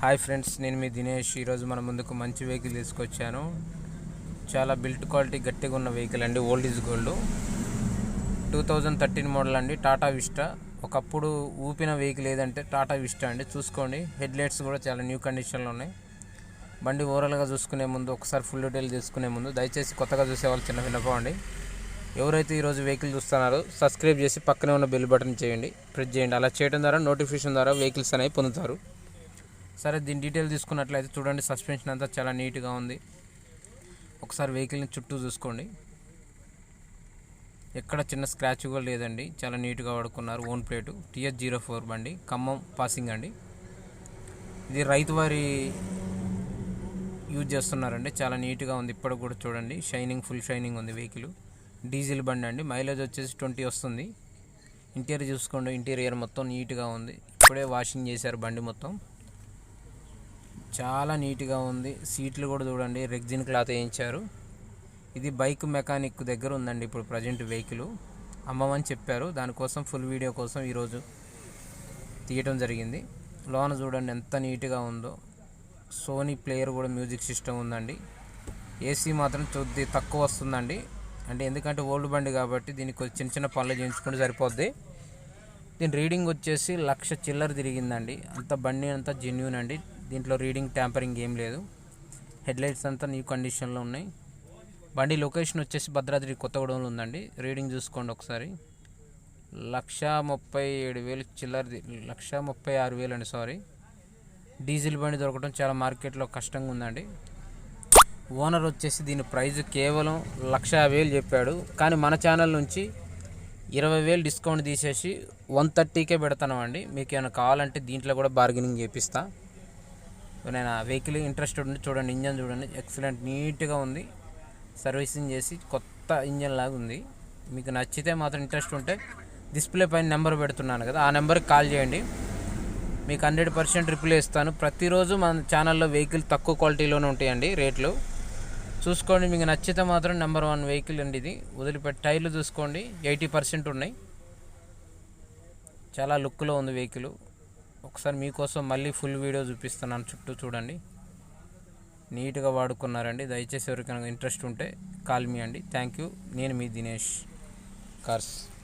Hi friends నేను మీ దినేష్. ఈరోజు మన ముందుకు మంచి వెహికల్ తీసుకొచ్చాను. చాలా బిల్ట్ క్వాలిటీ గట్టిగా ఉన్న వెహికల్ అండి old is gold. Two thousand thirteen model అండి టాటా విస్టా. ఒకప్పుడు ఊపిన వెహికల్ ఏదంటే టాటా విస్టా అండి. చూసుకోండి హెడ్ లైట్స్ కూడా చాలా న్యూ కండిషన్లో ఉన్నాయి. బండి ఓవరాల్గా చూసుకునే ముందు ఒకసారి ఫుల్ డీటెయిల్ తీసుకునే ముందు దయచేసి కొత్తగా చూసే వాళ్ళు చిన్న విన్నపం అండి. ఎవరైతే ఈరోజు వెహికల్ చూస్తున్నారో సబ్స్క్రైబ్ చేసి పక్కనే ఉన్న బెల్ బటన్ చేయండి ప్రెస్ చేయండి. అలా చేయడం ద్వారా నోటిఫికేషన్ ద్వారా వెహికల్స్ అనేవి పొందుతారు. సరే దీని డీటెయిల్ తీసుకున్నట్లయితే చూడండి సస్పెన్షన్ అంతా చాలా నీట్గా ఉంది. ఒకసారి వెహికల్ని చుట్టూ చూసుకోండి. ఎక్కడ చిన్న స్క్రాచ్ కూడా లేదండి. చాలా నీట్గా వాడుకున్నారు own plate. TS zero four బండి ఖమ్మం పాసింగ్ అండి. ఇది రైతు వారి యూజ్ చేస్తున్నారండి. చాలా నీట్గా ఉంది. ఇప్పటికి కూడా చూడండి. షైనింగ్ ఫుల్ షైనింగ్ ఉంది వెహికల్ డీజిల్ బండి అండి. మైలేజ్ వచ్చేసి ట్వంటీ వస్తుంది. ఇంటీరియర్ చూసుకోండి. ఇంటీరియర్ మొత్తం నీట్గా ఉంది. ఇప్పుడే వాషింగ్ చేశారు బండి మొత్తం. చాలా నీట్గా ఉంది. సీట్లు కూడా చూడండి రెగ్జిన్ క్లాత్ వేయించారు. ఇది బైక్ మెకానిక్ దగ్గర ఉందండి ఇప్పుడు ప్రజెంట్ వెహికల్. అమ్మమని చెప్పారు. దానికోసం ఫుల్ వీడియో కోసం ఈరోజు తీయటం జరిగింది. లోన చూడండి ఎంత నీట్గా ఉందో. సోనీ ప్లేయర్ కూడా మ్యూజిక్ సిస్టమ్ ఉందండి. ఏసీ మాత్రం కొద్ది తక్కువ వస్తుందండి. అంటే ఎందుకంటే ఓల్డ్ బండి కాబట్టి దీనికి కొద్ది చిన్న చిన్న పనులు చేయించుకుంటే సరిపోద్ది. దీని రీడింగ్ వచ్చేసి లక్ష చిల్లర తిరిగిందండి. అంత బండి అంతా జెన్యున్ అండి. దీంట్లో రీడింగ్ ట్యాంపరింగ్ ఏం లేదు. హెడ్లైట్స్ అంతా న్యూ కండిషన్లో ఉన్నాయి. బండి లొకేషన్ వచ్చేసి భద్రాద్రి కొత్తగూడెంలో ఉందండి. రీడింగ్ చూసుకోండి ఒకసారి. లక్ష ముప్పై ఏడు వేలు చిల్లర లక్ష ముప్పై ఆరు వేలు అండి సారీ. డీజిల్ బండి దొరకడం చాలా మార్కెట్లో కష్టంగా ఉందండి. ఓనర్ వచ్చేసి దీని ప్రైస్ కేవలం లక్ష వేలు చెప్పాడు. కానీ మన ఛానల్ నుంచి ఇరవై వేలు డిస్కౌంట్ తీసేసి వన్ థర్టీకే పెడతామండి మీకు ఏమైనా కావాలంటే దీంట్లో కూడా బార్గెనింగ్ చేపిస్తాను నేను ఆ వెహికల్ ఇంట్రెస్టెడ్ ఉంది చూడండి ఇంజన్ చూడండి ఎక్సలెంట్ నీట్గా ఉంది. సర్వీసింగ్ చేసి కొత్త ఇంజన్ లాగా ఉంది. మీకు నచ్చితే మాత్రం ఇంట్రెస్ట్ ఉంటే డిస్ప్లే పైన నెంబర్ పెడుతున్నాను కదా ఆ నెంబర్కి కాల్ చేయండి. మీకు హండ్రెడ్ పర్సెంట్ రిప్లై ఇస్తాను. ప్రతిరోజు మన ఛానల్లో వెహికల్ తక్కువ క్వాలిటీలోనే ఉంటాయండి రేట్లు. చూసుకోండి మీకు నచ్చితే మాత్రం నెంబర్ వన్ వెహికల్ అండి ఇది. వదిలిపెట్టి టైర్లు చూసుకోండి ఎయిటీ పర్సెంట్ ఉన్నాయి. చాలా లుక్లో ఉంది వెహికల్. ఒకసారి మీకోసం మళ్ళీ ఫుల్ వీడియో చూపిస్తున్నాను. చుట్టూ చూడండి. నీట్గా వాడుకున్నారండి. దయచేసి ఎవరికైనా ఇంట్రెస్ట్ ఉంటే కాల్ మీ అండి. థ్యాంక్ యూ నేను మీ దినేష్. కార్స్.